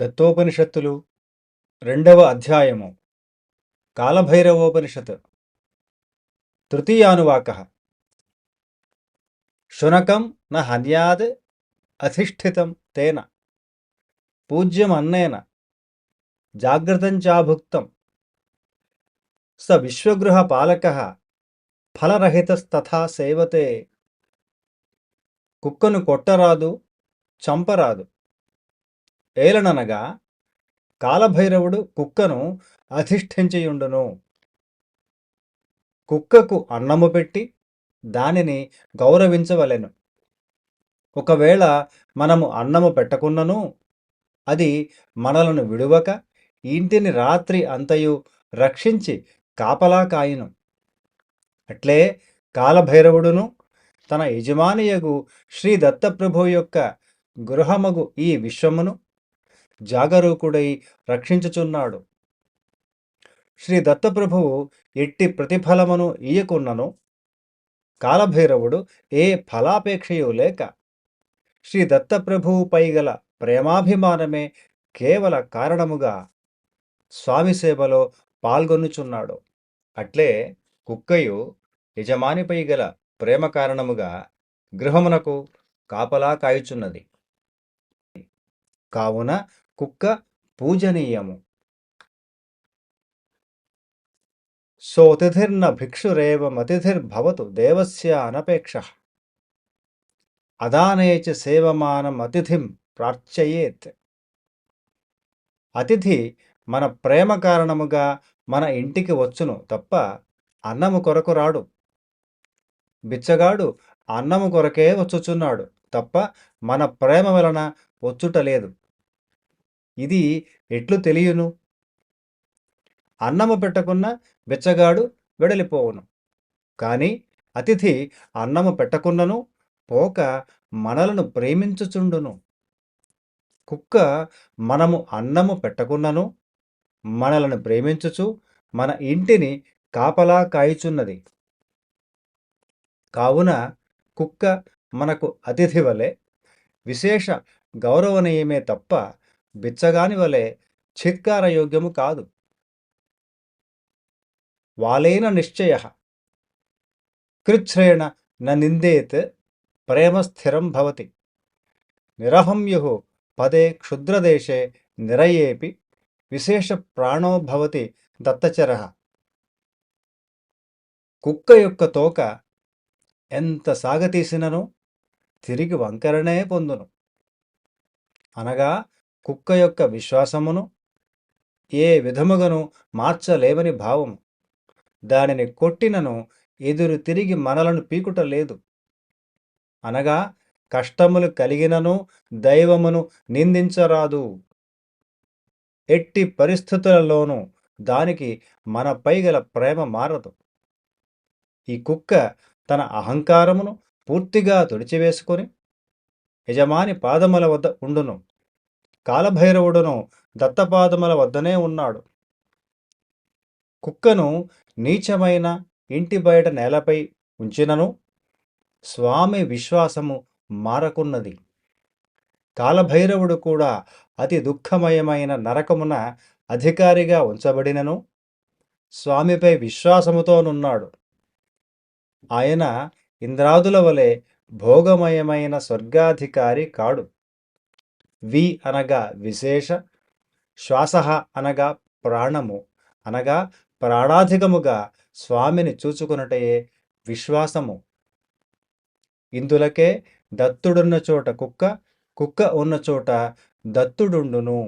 దత్తోపనిషత్తులు రెండవ అధ్యాయము. కాలభైరవోపనిషత్ తృతీయానువాక. శునకం న హన్యాద్ అధిష్ఠితం తేన. పూజ్యమన్నేన జాగ్రత్తంచాభుక్తం స విశ్వగృహ పాలక. ఫలరహితస్తథా సేవతే. కుక్కను కొట్టరాదు చంపరాదు. ఏలననగా కాలభైరవుడు కుక్కను అధిష్ఠించియుండును. కుక్కకు అన్నము పెట్టి దానిని గౌరవించవలెను. ఒకవేళ మనము అన్నము పెట్టకున్నను అది మనలను విడువక ఇంటిని రాత్రి అంతయు రక్షించి కాపలా కాయును. అట్లే కాలభైరవుడును తన యజమానియగు శ్రీ దత్తప్రభు యొక్క గృహమగు ఈ విశ్వమును జాగరూకుడై రక్షించుచున్నాడు. శ్రీ దత్తప్రభువు ఎట్టి ప్రతిఫలమును ఇయ్యకున్నను? కాలభైరవుడు ఏ ఫలాపేక్షయు లేక. శ్రీ దత్తప్రభువుపై గల ప్రేమాభిమానమే కేవల కారణముగా స్వామి సేవలో పాల్గొనుచున్నాడు. అట్లే కుక్కయు యజమానిపై గల ప్రేమ కారణముగా గృహమునకు కాపలా కాయుచున్నది. కావున కుక్క పూజనీయము. సోతిథిర్న భిక్షురేవమతిథిర్భవతు దేవస్య అనపేక్ష. అదానేచ సేవమానం అతిథిం ప్రార్చయేత్. అతిథి మన ప్రేమ కారణముగా మన ఇంటికి వచ్చును తప్ప అన్నము కొరకు రాడు. బిచ్చగాడు అన్నము కొరకే వచ్చుచున్నాడు తప్ప మన ప్రేమ వలన వచ్చుట లేదు ఇది ఎట్లు తెలియను? అన్నము పెట్టకున్న బిచ్చగాడు వెడలిపోవును. కానీ అతిథి అన్నము పెట్టకున్నను పోక మనలను ప్రేమించుచుండును. కుక్క మనము అన్నము పెట్టకున్నను మనలను ప్రేమించుచు మన ఇంటిని కాపలా కాయుచున్నది. కావున కుక్క మనకు అతిథి వలె విశేష గౌరవనీయమే తప్ప బిచ్చగాని వలె చిత్కారయోగ్యము కాదు. వాలేన నిశ్చయ. కృచ్ఛ్రేణ న నిందేత్ ప్రేమ స్థిరం భవతి. నిరహంయు పదే క్షుద్రదేశే నిరయేపి విశేష ప్రాణో భవతి దత్తచర. కుక్క యొక్క తోక ఎంత సాగతీసినను తిరిగి వంకరనే పొందును. అనగా కుక్క యొక్క విశ్వాసమును ఏ విధముగను మార్చలేవని భావము. దానిని కొట్టినను ఎదురు తిరిగి మనలను పీకుట లేదు అనగా కష్టములు కలిగినను దైవమును నిందించరాదు. ఎట్టి పరిస్థితులలోనూ దానికి మనపై గల ప్రేమ మారదు. ఈ కుక్క తన అహంకారమును పూర్తిగా తుడిచివేసుకొని యజమాని పాదముల వద్ద ఉండును. కాలభైరవుడును దత్తపాదముల వద్దనే ఉన్నాడు. కుక్కను నీచమైన ఇంటి బయట నేలపై ఉంచినను. స్వామి విశ్వాసము మారకున్నది. కాలభైరవుడు కూడా అతి దుఃఖమయమైన నరకమున అధికారిగా ఉంచబడినను. స్వామిపై విశ్వాసముతోనున్నాడు. ఆయన ఇంద్రాదుల వలె భోగమయమైన స్వర్గాధికారి కాడు. వి అనగా విశేష శ్వాస అనగా ప్రాణము అనగా ప్రాణాధికముగా స్వామిని చూచుకున్నటయే విశ్వాసము. ఇందులకే దత్తుడున్న చోట కుక్క కుక్క ఉన్న చోట దత్తుడుండును.